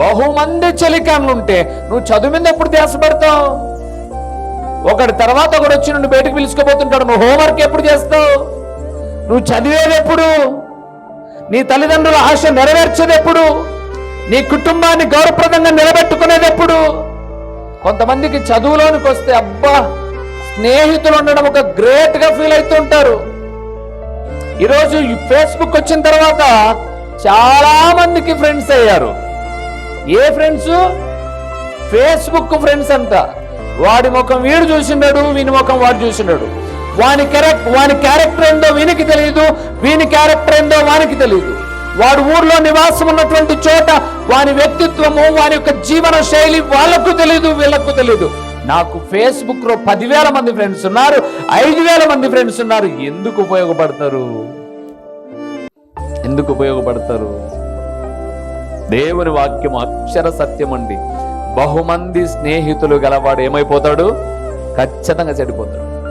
బహుమంది చలికాన్లు ఉంటే నువ్వు చదువు మీద ఎప్పుడు ధ్యాస పెడతావు? ఒకటి తర్వాత ఒకడు వచ్చి నుండి బయటకు పిలుచుకోబోతుంటాడు నువ్వు హోంవర్క్ ఎప్పుడు చేస్తావు? నువ్వు చదివేది ఎప్పుడు? నీ తల్లిదండ్రుల ఆశ నెరవేర్చేది ఎప్పుడు? నీ కుటుంబాన్ని గౌరవప్రదంగా నిలబెట్టుకునేది ఎప్పుడు? కొంతమందికి చదువులోనికి వస్తే అబ్బా స్నేహితులు ఉండడం ఒక గ్రేట్గా ఫీల్ అవుతుంటారు ఈరోజు ఈ ఫేస్బుక్ వచ్చిన తర్వాత చాలా మందికి ఫ్రెండ్స్ అయ్యారు. ఏ ఫ్రెండ్స్? ఫేస్బుక్ ఫ్రెండ్స్ అంట వాడి ముఖం వీడు చూసిండాడు వీని ముఖం వాడు చూసినాడు వాని క్యారెక్ట్ వాని క్యారెక్టర్ ఏందో వీనికి తెలియదు వీని క్యారెక్టర్ ఏందో వానికి తెలియదు వాడు ఊర్లో నివాసం ఉన్నటువంటి చోట వాని వ్యక్తిత్వము వాని యొక్క జీవన శైలి వాళ్ళకు తెలియదు వీళ్ళకు తెలియదు నాకు ఫేస్బుక్లో పదివేల మంది ఫ్రెండ్స్ ఉన్నారు ఐదు వేల మంది ఫ్రెండ్స్ ఉన్నారు. ఎందుకు ఉపయోగపడతారు? ఎందుకు ఉపయోగపడతారు? దేవుని వాక్యం అక్షర సత్యం అండి బహుమంది స్నేహితులు గలవాడు ఏమైపోతాడు? ఖచ్చితంగా చెడిపోతాడు.